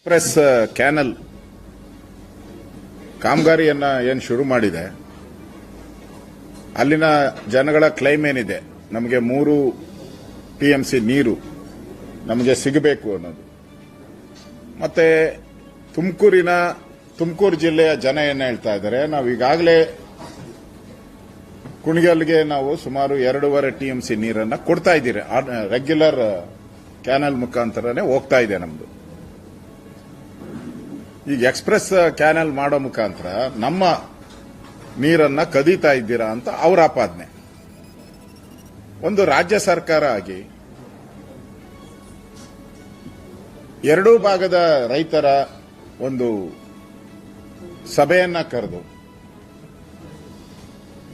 Express canal ಕಾಮಗಾರಿಯನ್ನ ಏನು ಶುರು ಮಾಡಿದೆ, ಅಲ್ಲಿನ ಜನಗಳ ಕ್ಲೈಮ್ ಏನಿದೆ, ನಮಗೆ ಮೂರು ಟಿಎಂಸಿ ನೀರು ನಮಗೆ ಸಿಗಬೇಕು ಅನ್ನೋದು. ಮತ್ತೆ ತುಮಕೂರಿನ, ತುಮಕೂರು ಜಿಲ್ಲೆಯ ಜನ ಏನು ಹೇಳ್ತಾ ಇದ್ದಾರೆ, ನಾವು ಈಗಾಗಲೇ ಕುಣಿಗಲ್ಗೆ ನಾವು ಸುಮಾರು ಎರಡೂವರೆ ಟಿಎಂಸಿ ನೀರನ್ನು ಕೊಡ್ತಾ ಇದ್ದೀರಿ. ರೆಗ್ಯುಲರ್ ಕ್ಯಾನಲ್ ಮುಖಾಂತರನೇ ಹೋಗ್ತಾ ಇದೆ ನಮ್ದು. ಈಗ ಎಕ್ಸ್ಪ್ರೆಸ್ ಕ್ಯಾನಲ್ ಮಾಡೋ ಮುಖಾಂತರ ನಮ್ಮ ನೀರನ್ನ ಕದೀತಾ ಇದ್ದೀರಾ ಅಂತ ಅವರ ಆಪಾದನೆ. ಒಂದು ರಾಜ್ಯ ಸರ್ಕಾರ ಆಗಿ ಎರಡೂ ಭಾಗದ ರೈತರ ಒಂದು ಸಭೆಯನ್ನ ಕರೆದು,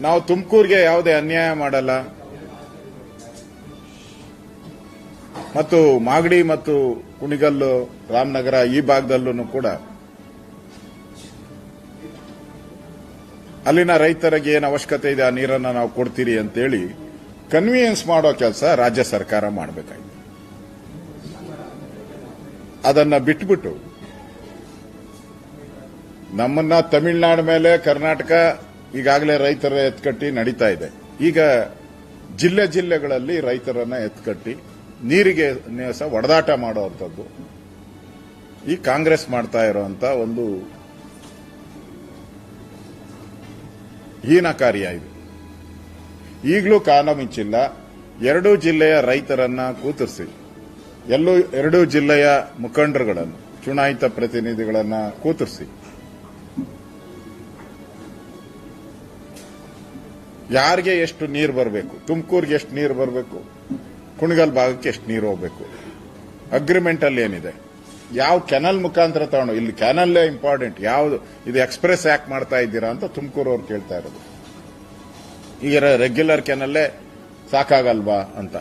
ನಾವು ತುಮಕೂರಿಗೆ ಯಾವುದೇ ಅನ್ಯಾಯ ಮಾಡಲ್ಲ, ಮತ್ತು ಮಾಗಡಿ ಮತ್ತು ಕುಣಿಗಲ್ಲು ರಾಮನಗರ ಈ ಭಾಗದಲ್ಲೂ ಕೂಡ ಅಲ್ಲಿನ ರೈತರಿಗೆ ಏನು ಅವಶ್ಯಕತೆ ಇದೆ ಆ ನೀರನ್ನು ನಾವು ಕೊಡ್ತೀರಿ ಅಂತೇಳಿ ಕನ್ವೀನಿಯನ್ಸ್ ಮಾಡೋ ಕೆಲಸ ರಾಜ್ಯ ಸರ್ಕಾರ ಮಾಡಬೇಕಾಗಿದೆ ಅದನ್ನು ಬಿಟ್ಬಿಟ್ಟು ನಮ್ಮನ್ನ ತಮಿಳುನಾಡು ಮೇಲೆ ಕರ್ನಾಟಕ ಈಗಾಗಲೇ ರೈತರ ಎತ್ಕಟ್ಟಿ ನಡೀತಾ ಇದೆ. ಈಗ ಜಿಲ್ಲೆ ಜಿಲ್ಲೆಗಳಲ್ಲಿ ರೈತರನ್ನ ಎತ್ಕಟ್ಟಿ ನೀರಿಗೆ ಸಹ ಒಡೆದಾಟ ಮಾಡುವಂಥದ್ದು ಈ ಕಾಂಗ್ರೆಸ್ ಮಾಡ್ತಾ ಇರುವಂತಹ ಒಂದು ಹೀನ ಕಾರ್ಯ ಇದು ಈಗಲೂ ಕಾಲ ಮಿಂಚಿಲ್ಲ, ಎರಡೂ ಜಿಲ್ಲೆಯ ರೈತರನ್ನ ಕೂತರಿಸಿ. ಎಲ್ಲೂ ಎರಡೂ ಜಿಲ್ಲೆಯ ಮುಖಂಡರುಗಳನ್ನು, ಚುನಾಯಿತ ಪ್ರತಿನಿಧಿಗಳನ್ನ ಕೂತರಿಸಿ. ಯಾರಿಗೆ ಎಷ್ಟು ನೀರು ಬರಬೇಕು? ತುಮಕೂರಿಗೆ ಎಷ್ಟು ನೀರು ಬರಬೇಕು? ಕುಣಗಲ್ ಭಾಗಕ್ಕೆ ಎಷ್ಟು ನೀರು ಹೋಗಬೇಕು? ಅಗ್ರಿಮೆಂಟ್ ಅಲ್ಲಿ ಏನಿದೆ? ಯಾವ ಕೆನಲ್ ಮುಖಾಂತರ ತಗೊಂಡು, ಇಲ್ಲಿ ಕೆನಲ್ಲೇ ಇಂಪಾರ್ಟೆಂಟ್ ಯಾವುದು, ಇದು ಎಕ್ಸ್ಪ್ರೆಸ್ ಯಾಕೆ ಮಾಡ್ತಾ ಇದ್ದೀರಾ ಅಂತ ತುಮಕೂರು ಅವ್ರು ಕೇಳ್ತಾ ಇರೋದು. ಈಗ ರೆಗ್ಯುಲರ್ ಕೆನಲ್ಲೇ ಸಾಕಾಗಲ್ವಾ ಅಂತ.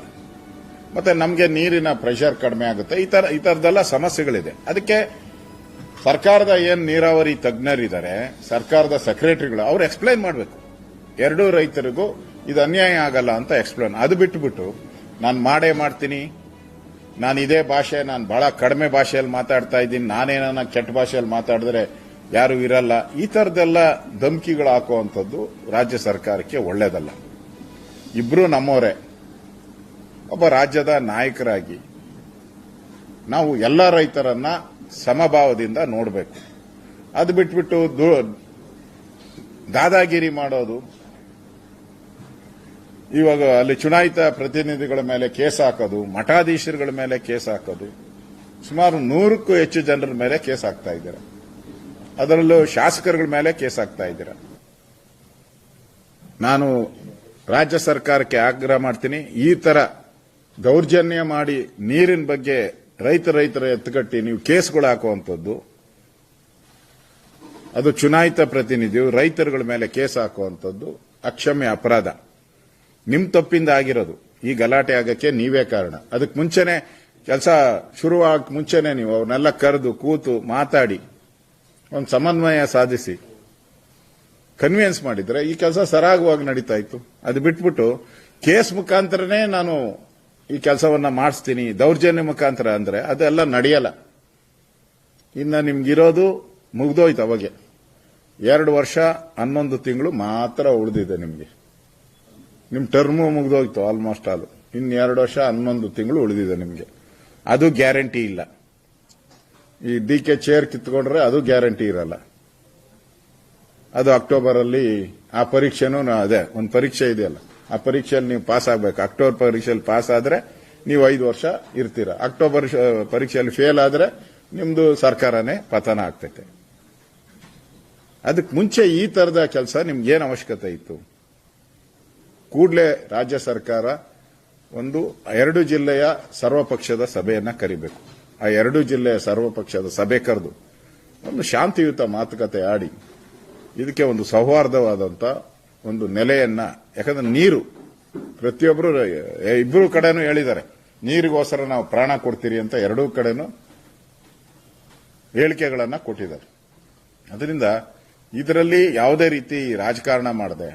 ಮತ್ತೆ ನಮಗೆ ನೀರಿನ ಪ್ರೆಷರ್ ಕಡಿಮೆ ಆಗುತ್ತೆ. ಈ ತರ ಈ ತರದೆಲ್ಲ ಸಮಸ್ಯೆಗಳಿದೆ. ಅದಕ್ಕೆ ಸರ್ಕಾರದ ಏನ್ ನೀರಾವರಿ ತಜ್ಞರಿದ್ದಾರೆ, ಸರ್ಕಾರದ ಸೆಕ್ರೆಟರಿಗಳು ಅವ್ರು ಎಕ್ಸ್ಪ್ಲೈನ್ ಮಾಡಬೇಕು. ಎರಡೂ ರೈತರಿಗೂ ಇದು ಅನ್ಯಾಯ ಆಗಲ್ಲ ಅಂತ ಎಕ್ಸ್ಪ್ಲೈನ್ ಅದು ಬಿಟ್ಟುಬಿಟ್ಟು ನಾನು ಮಾಡೇ ಮಾಡ್ತೀನಿ ನಾನು ಇದೇ ಭಾಷೆ, ನಾನು ಬಹಳ ಕಡಿಮೆ ಭಾಷೆಯಲ್ಲಿ ಮಾತಾಡ್ತಾ ಇದ್ದೀನಿ. ನಾನೇನ ಕೆಟ್ಟ ಭಾಷೆಯಲ್ಲಿ ಮಾತಾಡಿದ್ರೆ ಯಾರು ಇರಲ್ಲ. ಈ ತರದೆಲ್ಲ ಧಮಕಿಗಳು ಹಾಕುವಂಥದ್ದು ರಾಜ್ಯ ಸರ್ಕಾರಕ್ಕೆ ಒಳ್ಳೇದಲ್ಲ. ಇಬ್ರು ನಮ್ಮವರೇ, ಒಬ್ಬ ರಾಜ್ಯದ ನಾಯಕರಾಗಿ ನಾವು ಎಲ್ಲ ರೈತರನ್ನ ಸಮಭಾವದಿಂದ ನೋಡಬೇಕು. ಅದು ಬಿಟ್ಬಿಟ್ಟು ದಾದಾಗಿರಿ ಮಾಡೋದು ಇವಾಗ ಅಲ್ಲಿ ಚುನಾಯಿತ ಪ್ರತಿನಿಧಿಗಳ ಮೇಲೆ ಕೇಸ್ ಹಾಕೋದು, ಮಠಾಧೀಶರುಗಳ ಮೇಲೆ ಕೇಸ್ ಹಾಕೋದು, ಸುಮಾರು ನೂರಕ್ಕೂ ಹೆಚ್ಚು ಜನರ ಮೇಲೆ ಕೇಸ್ ಹಾಕ್ತಾ ಇದ್ದಾರೆ. ಅದರಲ್ಲೂ ಶಾಸಕರುಗಳ ಮೇಲೆ ಕೇಸ್ ಹಾಕ್ತಾ ಇದ್ದೀರ. ನಾನು ರಾಜ್ಯ ಸರ್ಕಾರಕ್ಕೆ ಆಗ್ರಹ ಮಾಡ್ತೀನಿ, ಈ ತರ ದೌರ್ಜನ್ಯ ಮಾಡಿ ನೀರಿನ ಬಗ್ಗೆ ರೈತ ರೈತರ ಎತ್ತುಗಟ್ಟಿ ನೀವು ಕೇಸ್ಗಳು ಹಾಕುವಂಥದ್ದು, ಅದು ಚುನಾಯಿತ ಪ್ರತಿನಿಧಿಯು ರೈತರುಗಳ ಮೇಲೆ ಕೇಸ್ ಹಾಕುವಂಥದ್ದು ಅಕ್ಷಮ್ಯ ಅಪರಾಧ. ನಿಮ್ ತಪ್ಪಿಂದ ಆಗಿರೋದು. ಈ ಗಲಾಟೆ ಆಗಕ್ಕೆ ನೀವೇ ಕಾರಣ. ಅದಕ್ಕೆ ಮುಂಚೆನೆ ಕೆಲಸ ಶುರುವಾಗಕ್ಕೆ ಮುಂಚೆನೆ ನೀವು ಅವ್ರನ್ನೆಲ್ಲ ಕರೆದು, ಕೂತು ಮಾತಾಡಿ. ಒಂದು ಸಮನ್ವಯ ಸಾಧಿಸಿ. ಕನ್ವಿನ್ಸ್ ಮಾಡಿದ್ರೆ ಈ ಕೆಲಸ ಸರಾಗವಾಗಿ ನಡೀತಾ ಇತ್ತು. ಅದು ಬಿಟ್ಬಿಟ್ಟು ಕೇಸ್ ಮುಖಾಂತರನೇ ನಾನು ಈ ಕೆಲಸವನ್ನ ಮಾಡಿಸ್ತೀನಿ. ದೌರ್ಜನ್ಯ ಮುಖಾಂತರ ಅಂದ್ರೆ ಅದೆಲ್ಲ ನಡೆಯಲ್ಲ. ಇನ್ನ ನಿಮ್ಗಿರೋದು ಮುಗ್ದೋಯ್ತು ಅವಾಗೆ. ಎರಡು ವರ್ಷ, ಹನ್ನೊಂದು ತಿಂಗಳು ಮಾತ್ರ ಉಳಿದಿದೆ ನಿಮ್ಗೆ. ನಿಮ್ ಟರ್ಮು ಮುಗ್ದೋಯ್ತು ಆಲ್ಮೋಸ್ಟ್ ಆಲ್ ಇನ್ನು ಎರಡು ವರ್ಷ ಹನ್ನೊಂದು ತಿಂಗಳು ಉಳಿದಿದೆ ನಿಮಗೆ. ಅದು ಗ್ಯಾರಂಟಿ ಇಲ್ಲ. ಈ ಡಿ ಕೆ ಚೇರ್ ಕಿತ್ಕೊಂಡ್ರೆ ಅದು ಗ್ಯಾರಂಟಿ ಇರಲ್ಲ. ಅದು ಅಕ್ಟೋಬರ್ ಅಲ್ಲಿ ಆ ಪರೀಕ್ಷೆನೂ ಅದೇ, ಒಂದು ಪರೀಕ್ಷೆ ಇದೆಯಲ್ಲ. ಆ ಪರೀಕ್ಷೆಯಲ್ಲಿ ನೀವು ಪಾಸ್ ಆಗಬೇಕು. ಅಕ್ಟೋಬರ್ ಪರೀಕ್ಷೆಯಲ್ಲಿ ಪಾಸ್ ಆದ್ರೆ ನೀವು ಐದು ವರ್ಷ ಇರ್ತೀರ. ಅಕ್ಟೋಬರ್ ಪರೀಕ್ಷೆಯಲ್ಲಿ ಫೇಲ್ ಆದ್ರೆ ನಿಮ್ದು ಸರ್ಕಾರನೇ ಪತನ ಆಗ್ತೈತೆ. ಅದಕ್ಕೆ ಮುಂಚೆ ಈ ತರದ ಕೆಲಸ ನಿಮ್ಗೇನು ಅವಶ್ಯಕತೆ ಇತ್ತು? ಕೂಡಲೇ ರಾಜ್ಯ ಸರ್ಕಾರ ಒಂದು, ಎರಡು ಜಿಲ್ಲೆಯ ಸರ್ವಪಕ್ಷದ ಸಭೆಯನ್ನು ಕರಿಬೇಕು. ಆ ಎರಡು ಜಿಲ್ಲೆಯ ಸರ್ವಪಕ್ಷದ ಸಭೆ ಕರೆದು ಒಂದು ಶಾಂತಿಯುತ ಮಾತುಕತೆ ಆಡಿ ಇದಕ್ಕೆ ಒಂದು ಸೌಹಾರ್ದವಾದಂತ ಒಂದು ನೆಲೆಯನ್ನ, ಯಾಕಂದ್ರೆ ನೀರು ಪ್ರತಿಯೊಬ್ಬರು ಇಬ್ಬರು ಕಡೆನೂ ಹೇಳಿದ್ದಾರೆ, ನೀರಿಗೋಸ್ಕರ ನಾವು ಪ್ರಾಣ ಕೊಡ್ತೀರಿ ಅಂತ ಎರಡೂ ಕಡೆನೂ ಹೇಳಿಕೆಗಳನ್ನು ಕೊಟ್ಟಿದ್ದಾರೆ. ಅದರಿಂದ ಇದರಲ್ಲಿ ಯಾವುದೇ ರೀತಿ ರಾಜಕಾರಣ ಮಾಡದೆ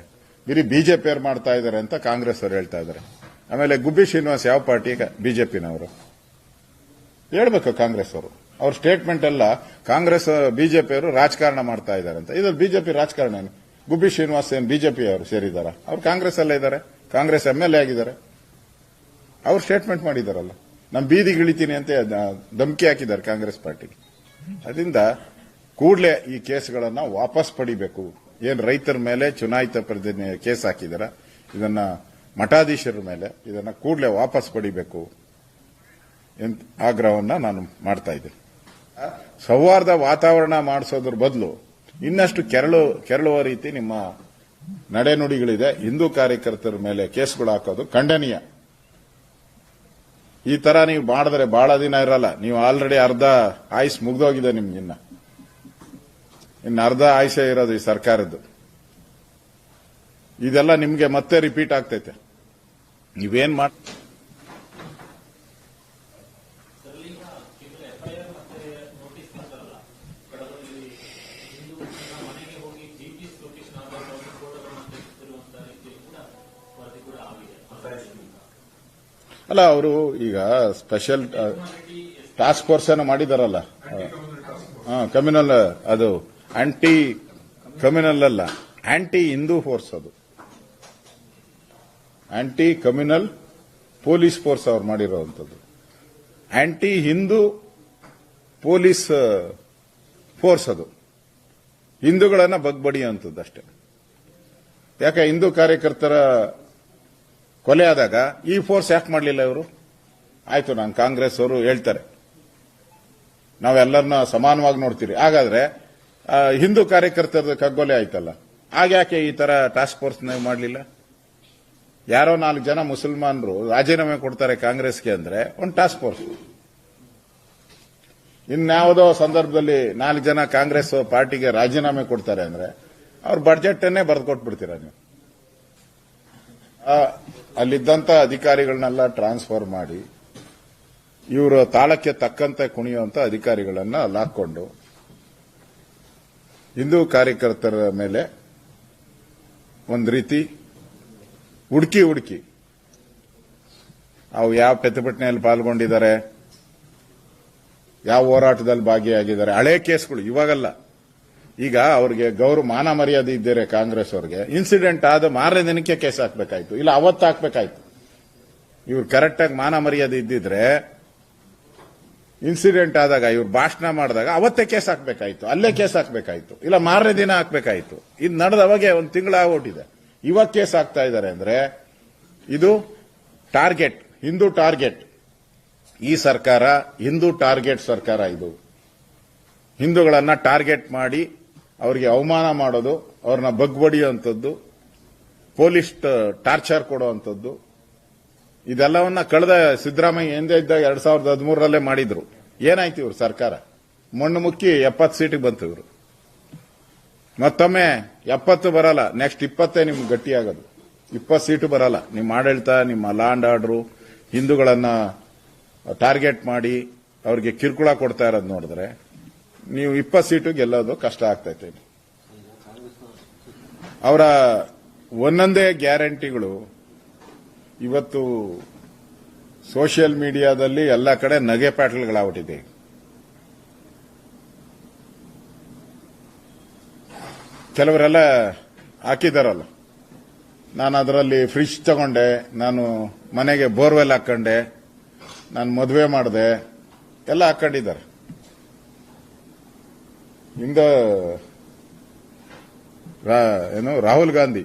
ಬರೀ ಬಿಜೆಪಿಯವ್ರು ಮಾಡ್ತಾ ಇದ್ದಾರೆ ಅಂತ ಕಾಂಗ್ರೆಸ್ ಅವರು ಹೇಳ್ತಾ ಇದ್ದಾರೆ. ಆಮೇಲೆ ಗುಬ್ಬಿ ಶ್ರೀನಿವಾಸ್ ಯಾವ ಪಾರ್ಟಿ? ಬಿಜೆಪಿನವರು. ಹೇಳ್ಬೇಕು ಕಾಂಗ್ರೆಸ್ ಅವರು ಅವ್ರ ಸ್ಟೇಟ್ಮೆಂಟ್ ಎಲ್ಲ ಕಾಂಗ್ರೆಸ್, ಬಿಜೆಪಿಯವರು ರಾಜಕಾರಣ ಮಾಡ್ತಾ ಇದ್ದಾರೆ ಅಂತ. ಇದ್ರಲ್ಲಿ ಬಿಜೆಪಿ ರಾಜಕಾರಣ ಗುಬ್ಬಿ ಶ್ರೀನಿವಾಸ್ ಏನ್ ಬಿಜೆಪಿ ಅವರು ಸೇರಿದ್ದಾರೆ ಅವ್ರು ಕಾಂಗ್ರೆಸ್ ಅಲ್ಲೇ ಇದ್ದಾರೆ ಕಾಂಗ್ರೆಸ್ ಎಂ ಎಲ್ ಎ ಆಗಿದ್ದಾರೆ. ಅವ್ರು ಸ್ಟೇಟ್ಮೆಂಟ್ ಮಾಡಿದಾರಲ್ಲ. ನಮ್ಮ ಬೀದಿಗಿಳಿತೀನಿ ಅಂತ ಧಮಕಿ ಹಾಕಿದ್ದಾರೆ ಕಾಂಗ್ರೆಸ್ ಪಾರ್ಟಿಗೆ. ಅದರಿಂದ ಕೂಡಲೇ ಈ ಕೇಸ್ಗಳನ್ನು ವಾಪಸ್ ಪಡಿಬೇಕು. ಏನ್ ರೈತರ ಮೇಲೆ ಚುನಾಯಿತ ಪ್ರತಿನಿಧಿ ಕೇಸ್ ಹಾಕಿದಾರ, ಇದನ್ನ ಮಠಾಧೀಶರ ಮೇಲೆ ಇದನ್ನ ಕೂಡಲೇ ವಾಪಸ್ ಪಡಿಬೇಕು ಆಗ್ರಹವನ್ನ ನಾನು ಮಾಡ್ತಾ ಇದ್ದೀನಿ. ಸೌಹಾರ್ದ ವಾತಾವರಣ ಮಾಡಿಸೋದ್ರ ಬದಲು ಇನ್ನಷ್ಟು ಕೆರಳು, ಕೆರಳುವ ರೀತಿ ನಿಮ್ಮ ನಡೆನುಡಿಗಳಿದೆ. ಹಿಂದೂ ಕಾರ್ಯಕರ್ತರ ಮೇಲೆ ಕೇಸ್ಗಳು ಹಾಕೋದು ಖಂಡನೀಯ. ಈ ತರ ನೀವು ಮಾಡಿದ್ರೆ ಬಹಳ ದಿನ ಇರಲ್ಲ. ನೀವು ಆಲ್ರೆಡಿ ಅರ್ಧ ಆಯುಸ್ ಮುಗ್ದೋಗಿದೆ ನಿಮ್ಗಿನ್ನ. ಇನ್ನು ಅರ್ಧ ಆಯುಷೆ ಇರೋದು ಈ ಸರ್ಕಾರದ್ದು. ಇದೆಲ್ಲ ನಿಮ್ಗೆ ಮತ್ತೆ ರಿಪೀಟ್ ಆಗ್ತೈತೆ. ನೀವೇನ್ ಮಾಡ ಅಲ್ಲ, ಅವರು ಈಗ ಸ್ಪೆಷಲ್ ಟಾಸ್ಕ್ ಫೋರ್ಸ್ ಅನ್ನು ಮಾಡಿದಾರಲ್ಲ. ಕಮ್ಯುನಲ್ ಅದು ಆಂಟಿ ಕಮ್ಯುನಲ್ ಅಲ್ಲ ಆಂಟಿ ಹಿಂದೂ ಫೋರ್ಸ್ ಅದು. ಆಂಟಿ ಕಮ್ಯುನಲ್ ಪೊಲೀಸ್ ಫೋರ್ಸ್ ಅವ್ರು ಮಾಡಿರುವಂತದ್ದು ಆಂಟಿ ಹಿಂದೂ ಪೊಲೀಸ್ ಫೋರ್ಸ್ ಅದು. ಹಿಂದೂಗಳನ್ನ ಬಗ್ಬಡಿ ಅಂತದ್ದು ಅಷ್ಟೇ. ಯಾಕೆ ಹಿಂದೂ ಕಾರ್ಯಕರ್ತರ ಕೊಲೆ ಆದಾಗ ಈ ಫೋರ್ಸ್ ಯಾಕೆ ಮಾಡಲಿಲ್ಲ ಇವರು? ಆಯ್ತು, ನಾನು ಕಾಂಗ್ರೆಸ್ ಅವರು ಹೇಳ್ತಾರೆ. ನಾವೆಲ್ಲರನ್ನ ಸಮಾನವಾಗಿ ನೋಡ್ತೀರಿ. ಹಾಗಾದ್ರೆ ಹಿಂದೂ ಕಾರ್ಯಕರ್ತರ ಕಗ್ಗೊಲೆ ಆಯ್ತಲ್ಲ? ಆಗ್ಯಾಕೆ ಈ ತರ ಟಾಸ್ಕ್ ಫೋರ್ಸ್ ಮಾಡಲಿಲ್ಲ? ಯಾರೋ ನಾಲ್ಕು ಜನ ಮುಸಲ್ಮಾನರು ರಾಜೀನಾಮೆ ಕೊಡ್ತಾರೆ ಕಾಂಗ್ರೆಸ್ಗೆ ಅಂದ್ರೆ ಒಂದು ಟಾಸ್ಕ್ ಫೋರ್ಸ್ ಇನ್ಯಾವುದೋ ಸಂದರ್ಭದಲ್ಲಿ ನಾಲ್ಕು ಜನ ಕಾಂಗ್ರೆಸ್ ಪಾರ್ಟಿಗೆ ರಾಜೀನಾಮೆ ಕೊಡ್ತಾರೆ ಅಂದ್ರೆ ಅವ್ರ ಬಡ್ಜೆಟ್ ಅನ್ನೇ ಬರೆದು ಕೊಟ್ಬಿಡ್ತೀರಾ ನೀವು ಅಲ್ಲಿದ್ದಂಥ ಅಧಿಕಾರಿಗಳನ್ನೆಲ್ಲ ಟ್ರಾನ್ಸ್ಫರ್ ಮಾಡಿ, ಇವರು ತಾಳಕ್ಕೆ ತಕ್ಕಂತೆ ಕುಣಿಯುವಂತ ಅಧಿಕಾರಿಗಳನ್ನ ಲಾಕ್ಕೊಂಡು ಹಿಂದೂ ಕಾರ್ಯಕರ್ತರ ಮೇಲೆ ಒಂದು ರೀತಿ ಹುಡುಕಿ ಹುಡುಕಿ ಅವು ಯಾವ ಪ್ರತಿಭಟನೆಯಲ್ಲಿ ಪಾಲ್ಗೊಂಡಿದ್ದಾರೆ, ಯಾವ ಹೋರಾಟದಲ್ಲಿ ಭಾಗಿಯಾಗಿದ್ದಾರೆ, ಹಳೆ ಕೇಸ್ಗಳು ಇವಾಗಲ್ಲ. ಈಗ ಅವ್ರಿಗೆ ಗೌರವ, ಮಾನ ಮರ್ಯಾದೆ ಇದ್ದೀರೆ ಕಾಂಗ್ರೆಸ್ ಅವ್ರಿಗೆ ಇನ್ಸಿಡೆಂಟ್ ಆದ ಮಾರನೇ ದಿನಕ್ಕೆ ಕೇಸ್ ಹಾಕಬೇಕಾಯ್ತು, ಇಲ್ಲ ಅವತ್ತು ಹಾಕ್ಬೇಕಾಯ್ತು. ಇವ್ರು ಕರೆಕ್ಟಾಗಿ ಮಾನ ಮರ್ಯಾದೆ ಇದ್ದಿದ್ರೆ ಇನ್ಸಿಡೆಂಟ್ ಆದಾಗ ಇವ್ರು ಭಾಷಣ ಮಾಡಿದಾಗ ಅವತ್ತೇ ಕೇಸ್ ಹಾಕಬೇಕಾಯ್ತು, ಅಲ್ಲೇ ಕೇಸ್ ಹಾಕಬೇಕಾಯ್ತು, ಇಲ್ಲ ಮಾರನೇ ದಿನ ಹಾಕಬೇಕಾಯ್ತು. ಇದು ನಡೆದ ಅವಾಗೆ ಒಂದು ತಿಂಗಳಾಗೋಟಿದೆ ಇವಾಗ ಕೇಸ್ ಹಾಕ್ತಾ ಇದ್ದಾರೆ ಅಂದ್ರೆ ಇದು ಟಾರ್ಗೆಟ್ ಹಿಂದೂ ಟಾರ್ಗೆಟ್ ಈ ಸರ್ಕಾರ, ಹಿಂದೂ ಟಾರ್ಗೆಟ್ ಸರ್ಕಾರ ಇದು. ಹಿಂದೂಗಳನ್ನ ಟಾರ್ಗೆಟ್ ಮಾಡಿ ಅವರಿಗೆ ಅವಮಾನ ಮಾಡೋದು, ಅವ್ರನ್ನ ಬಗ್ಬಡಿಯುವಂಥದ್ದು ಪೊಲೀಸ್ ಟಾರ್ಚರ್ ಕೊಡುವಂಥದ್ದು. ಇದೆಲ್ಲವನ್ನ ಕಳೆದ ಸಿದ್ದರಾಮಯ್ಯ ಎಂದೇ ಇದ್ದಾಗ ಎರಡ್ ಸಾವಿರದ ಹದಿಮೂರರಲ್ಲೇ ಮಾಡಿದ್ರು. ಏನಾಯ್ತು ಇವರು ಸರ್ಕಾರ? ಮಣ್ಣು ಮುಕ್ಕಿ ಎಪ್ಪತ್ತು ಸೀಟಿಗೆ ಬಂತು ಇವರು. ಮತ್ತೊಮ್ಮೆ ಎಪ್ಪತ್ತು ಬರಲ್ಲ ನೆಕ್ಸ್ಟ್ ಇಪ್ಪತ್ತೇ ನಿಮ್ಗೆ ಗಟ್ಟಿಯಾಗೋದು. ಇಪ್ಪತ್ತು ಸೀಟು ಬರಲ್ಲ. ನಿಮ್ಮ ಆಡಳಿತ, ನಿಮ್ಮ ಲ್ಯಾಂಡ್ ಆರ್ಡರು, ಹಿಂದೂಗಳನ್ನ ಟಾರ್ಗೆಟ್ ಮಾಡಿ ಅವ್ರಿಗೆ ಕಿರುಕುಳ ಕೊಡ್ತಾ ಇರೋದು ನೋಡಿದ್ರೆ ನೀವು ಇಪ್ಪತ್ತು ಸೀಟು ಗೆಲ್ಲೋದು ಕಷ್ಟ ಆಗ್ತೈತೆ ಅವರ ಒಂದೊಂದೇ ಗ್ಯಾರಂಟಿಗಳು ಇವತ್ತು ಸೋಷಿಯಲ್ ಮೀಡಿಯಾದಲ್ಲಿ ಎಲ್ಲ ಕಡೆ ನಗೆ ಪ್ಯಾಟಲ್ಗಳಾಗ್ಬಿಟ್ಟಿದೆ ಕೆಲವರೆಲ್ಲ ಹಾಕಿದಾರಲ್ಲ, ನಾನು ಅದರಲ್ಲಿ ಫ್ರಿಜ್ ತಗೊಂಡೆ, ನಾನು ಮನೆಗೆ ಬೋರ್ವೆಲ್ ಹಾಕೊಂಡೆ ನಾನು ಮದುವೆ ಮಾಡಿದೆ, ಎಲ್ಲ ಹಾಕೊಂಡಿದ್ದಾರೆ ಇಂದ ಏನು, ರಾಹುಲ್ ಗಾಂಧಿ.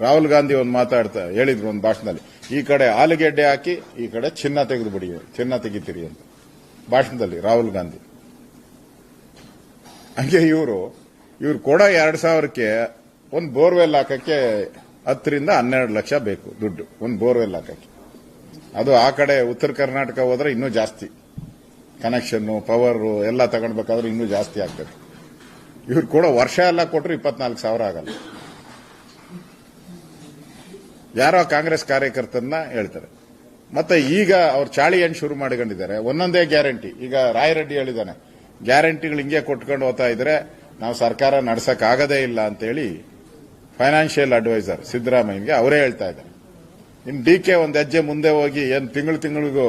ರಾಹುಲ್ ಗಾಂಧಿ ಒಂದು ಮಾತಾಡ್ತಾ ಹೇಳಿದ್ರು ಒಂದು ಭಾಷಣದಲ್ಲಿ, ಈ ಕಡೆ ಆಲೂಗೆಡ್ಡೆ ಹಾಕಿ, ಈ ಕಡೆ ಚಿನ್ನ ತೆಗೆದು ಬಿಡಿ ಚಿನ್ನ ತೆಗಿತೀರಿ ಅಂತ. ಭಾಷಣದಲ್ಲಿ ರಾಹುಲ್ ಗಾಂಧಿ. ಹಂಗೆ ಇವರು, ಇವ್ರು ಕೂಡ ಎರಡು ಸಾವಿರಕ್ಕೆ ಒಂದು ಬೋರ್ವೆಲ್ ಹಾಕಕ್ಕೆ ಹತ್ತರಿಂದ ಹನ್ನೆರಡು ಲಕ್ಷ ಬೇಕು ದುಡ್ಡು, ಒಂದು ಬೋರ್ವೆಲ್ ಹಾಕಕ್ಕೆ. ಅದು ಆ ಕಡೆ ಉತ್ತರ ಕರ್ನಾಟಕ ಹೋದ್ರೆ ಇನ್ನೂ ಜಾಸ್ತಿ. ಕನೆಕ್ಷನ್ನು, ಪವರು ಎಲ್ಲ ತಗೊಳ್ಬೇಕಾದ್ರೆ ಇನ್ನೂ ಜಾಸ್ತಿ ಆಗ್ತದೆ. ಇವ್ರು ಕೂಡ ವರ್ಷ ಎಲ್ಲ ಕೊಟ್ಟರು ಇಪ್ಪತ್ನಾಲ್ಕು ಸಾವಿರ ಆಗಲ್ಲ. ಯಾರೋ ಕಾಂಗ್ರೆಸ್ ಕಾರ್ಯಕರ್ತರನ್ನ ಹೇಳ್ತಾರೆ. ಮತ್ತೆ ಈಗ ಅವ್ರು ಚಾಳಿ ಏನು ಶುರು ಮಾಡಿಕೊಂಡಿದ್ದಾರೆ. ಒಂದೊಂದೇ ಗ್ಯಾರಂಟಿ. ಈಗ ರಾಯರೆಡ್ಡಿ ಹೇಳಿದಾನೆ ಗ್ಯಾರಂಟಿಗಳು ಹಿಂಗೆ ಕೊಟ್ಕೊಂಡು ಹೋಗ್ತಾ ಇದ್ರೆ ನಾವು ಸರ್ಕಾರ ಆಗದೇ ಇಲ್ಲ ಅಂತೇಳಿ ಫೈನಾನ್ಷಿಯಲ್ ಅಡ್ವೈಸರ್ ಸಿದ್ದರಾಮಯ್ಯಗೆ ಅವರೇ ಹೇಳ್ತಾ ಇದ್ದಾರೆ. ಇನ್ನು ಡಿ ಕೆ ಒಂದು ಹೆಜ್ಜೆ ಮುಂದೆ ಹೋಗಿ ಏನು ತಿಂಗಳು ತಿಂಗಳಿಗೂ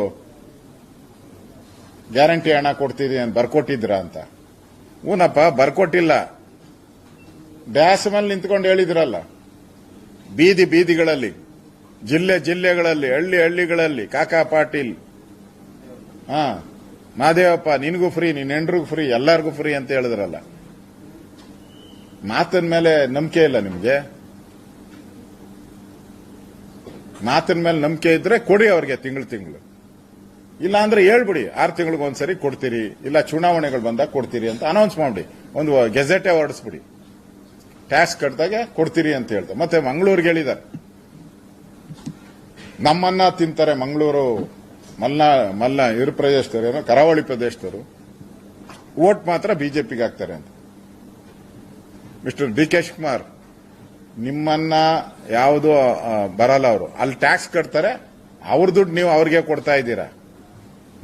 ಗ್ಯಾರಂಟಿ ಹಣ ಕೊಡ್ತೀರಿ ಅಂತ ಬರ್ಕೊಟ್ಟಿದ್ರ ಅಂತ. ಊನಪ್ಪ ಬರ್ಕೊಟ್ಟಿಲ್ಲ. ಡ್ಯಾಸ್ ಮೇಲೆ ನಿಂತ್ಕೊಂಡು ಹೇಳಿದ್ರಲ್ಲ. ಬೀದಿ ಬೀದಿಗಳಲ್ಲಿ, ಜಿಲ್ಲೆ ಜಿಲ್ಲೆಗಳಲ್ಲಿ, ಹಳ್ಳಿ ಹಳ್ಳಿಗಳಲ್ಲಿ, ಕಾಕಾ ಪಾಟೀಲ್, ಹಾ, ಮಾದೇವಪ್ಪ, ನಿನಗೂ ಫ್ರೀ ನಿನ್ನ ಹೆಂಡ್ರಿಗೂ ಫ್ರೀ ಎಲ್ಲರಿಗೂ ಫ್ರೀ ಅಂತ ಹೇಳಿದ್ರಲ್ಲ. ಮಾತಿನ ಮೇಲೆ ನಂಬಿಕೆ ಇಲ್ಲ ನಿಮಗೆ? ಮಾತಿನ ಮೇಲೆ ನಂಬಿಕೆ ಇದ್ರೆ ಕೊಡಿ ಅವ್ರಿಗೆ ತಿಂಗಳು ತಿಂಗಳು. ಇಲ್ಲ ಅಂದ್ರೆ ಹೇಳ್ಬಿಡಿ, ಆರು ತಿಂಗಳಿಗೆ ಒಂದ್ಸರಿ ಕೊಡ್ತೀರಿ, ಇಲ್ಲ ಚುನಾವಣೆಗಳು ಬಂದಾಗ ಕೊಡ್ತೀರಿ ಅಂತ ಅನೌನ್ಸ್ ಮಾಡಿ ಒಂದು ಗೆಜೆಟೇ ಹೊರಡಿಸ್ಬಿಡಿ. ಟ್ಯಾಕ್ಸ್ ಕಟ್ಟಿದಾಗ ಕೊಡ್ತೀರಿ ಅಂತ ಹೇಳ್ತಾರೆ ಮತ್ತೆ ಮಂಗಳೂರಿಗೆ ಹೇಳಿದ್ದಾರೆ. ನಮ್ಮನ್ನ ತಿಂತಾರೆ ಮಂಗಳೂರು ಮಲ್ನಾ, ಮಲ್ನ ಇರು ಪ್ರದೇಶದವರು ಏನೋ ಕರಾವಳಿ ಪ್ರದೇಶದವರು. ವೋಟ್ ಮಾತ್ರ ಬಿಜೆಪಿಗೆ ಹಾಕ್ತಾರೆ ಅಂತ. ಮಿಸ್ಟರ್ ಡಿ ಕೆ ಶಿವಕುಮಾರ್, ನಿಮ್ಮನ್ನ ಯಾವುದು ಬರಲ್ಲ ಅವರು. ಅಲ್ಲಿ ಟ್ಯಾಕ್ಸ್ ಕಟ್ತಾರೆ, ಅವ್ರ ದುಡ್ಡು ನೀವು ಅವ್ರಿಗೆ ಕೊಡ್ತಾ ಇದ್ದೀರಾ.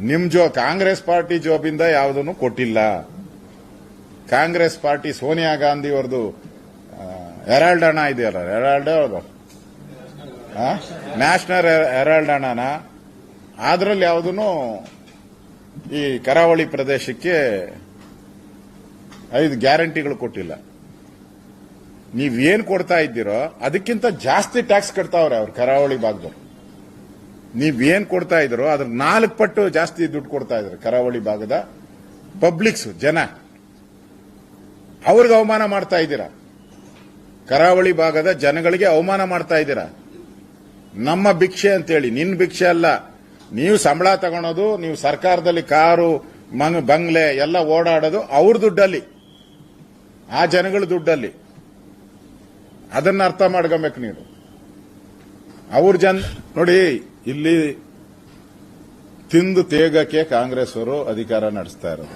ನಿಮ್ ಜೋ, ಕಾಂಗ್ರೆಸ್ ಪಾರ್ಟಿ ಜೋಬಿಂದ ಯಾವುದನ್ನು ಕೊಟ್ಟಿಲ್ಲ. ಕಾಂಗ್ರೆಸ್ ಪಾರ್ಟಿ ಸೋನಿಯಾ ಗಾಂಧಿ ಅವ್ರದ್ದು ಹೆರಾಲ್ಡ್ ಅಣ್ಣ ಇದೆಯಲ್ಲ, ಹೆರಾಲ್ಡ್ ಹೌದು ನ್ಯಾಷನಲ್ ಹೆರಾಲ್ಡ್ ಹಣನ ಅದ್ರಲ್ಲಿ ಯಾವುದನ್ನು ಈ ಕರಾವಳಿ ಪ್ರದೇಶಕ್ಕೆ ಐದು ಗ್ಯಾರಂಟಿಗಳು ಕೊಟ್ಟಿಲ್ಲ. ನೀವೇನ್ ಕೊಡ್ತಾ ಇದ್ದೀರೋ ಅದಕ್ಕಿಂತ ಜಾಸ್ತಿ ಟ್ಯಾಕ್ಸ್ ಕಟ್ತಾವ್ರೆ ಅವ್ರು ಕರಾವಳಿ ಭಾಗದವ್ರು. ನೀವೇನ್ ಕೊಡ್ತಾ ಇದ್ರು ಅದ್ರ ನಾಲ್ಕು ಪಟ್ಟು ಜಾಸ್ತಿ ದುಡ್ಡು ಕೊಡ್ತಾ ಇದ್ರು ಕರಾವಳಿ ಭಾಗದ ಪಬ್ಲಿಕ್ಸ್, ಜನ. ಅವ್ರಿಗೆ ಅವಮಾನ ಮಾಡ್ತಾ ಇದ್ದೀರಾ? ಕರಾವಳಿ ಭಾಗದ ಜನಗಳಿಗೆ ಅವಮಾನ ಮಾಡ್ತಾ ಇದ್ದೀರಾ? ನಮ್ಮ ಭಿಕ್ಷೆ ಅಂತೇಳಿ ನಿನ್ನ ಭಿಕ್ಷೆ ಅಲ್ಲ. ನೀವು ಸಂಬಳ ತಗೊಳೋದು, ನೀವು ಸರ್ಕಾರದಲ್ಲಿ ಕಾರು, ಮಂಗ್, ಬಂಗ್ಲೆ ಎಲ್ಲ ಓಡಾಡೋದು ಅವ್ರ ದುಡ್ಡಲ್ಲಿ. ಆ ಜನಗಳ ದುಡ್ಡಲ್ಲಿ. ಅದನ್ನ ಅರ್ಥ ಮಾಡ್ಕೊಬೇಕು ನೀವು ಅವ್ರ ಜನ, ನೋಡಿ, ಇಲ್ಲಿ ತಿಂದು ತೇಗಕ್ಕೆ ಕಾಂಗ್ರೆಸ್ ಅವರು ಅಧಿಕಾರ ನಡೆಸ್ತಾ ಇರೋದು.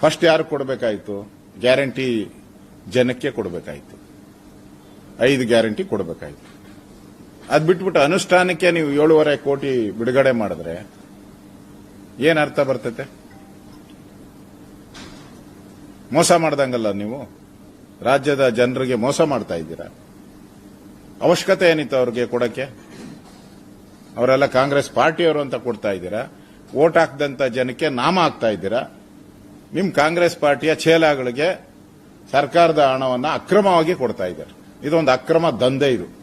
ಫಸ್ಟ್ ಯಾರು ಕೊಡಬೇಕಾಯ್ತು? ಗ್ಯಾರಂಟಿ ಜನಕ್ಕೆ ಕೊಡಬೇಕಾಯ್ತು. ಐದು ಗ್ಯಾರಂಟಿ ಕೊಡಬೇಕಾಯ್ತು. ಅದು ಬಿಟ್ಬಿಟ್ಟು ಅನುಷ್ಠಾನಕ್ಕೆ ನೀವು ಏಳುವರೆ ಕೋಟಿ ಬಿಡುಗಡೆ ಮಾಡಿದ್ರೆ ಏನು ಅರ್ಥ ಬರ್ತೈತೆ? ಮೋಸ ಮಾಡ್ದಂಗಲ್ಲ ನೀವು? ರಾಜ್ಯದ ಜನರಿಗೆ ಮೋಸ ಮಾಡ್ತಾ ಇದ್ದೀರಾ? ಅವಶ್ಯಕತೆ ಏನಿತ್ತು ಅವ್ರಿಗೆ ಕೊಡಕ್ಕೆ? ಅವರೆಲ್ಲ ಕಾಂಗ್ರೆಸ್ ಪಾರ್ಟಿಯವರು ಅಂತ ಕೊಡ್ತಾ ಇದ್ದೀರಾ? ವೋಟ್ ಹಾಕದಂತ ಜನಕ್ಕೆ ನಾಮ ಹಾಕ್ತಾ ಇದ್ದೀರಾ? ನಿಮ್ಮ ಕಾಂಗ್ರೆಸ್ ಪಾರ್ಟಿಯ ಚೇಲಾಗಳಿಗೆ ಸರ್ಕಾರದ ಹಣವನ್ನು ಅಕ್ರಮವಾಗಿ ಕೊಡ್ತಾ ಇದ್ದಾರೆ. ಇದೊಂದು ಅಕ್ರಮ ದಂಧೆ ಇದು.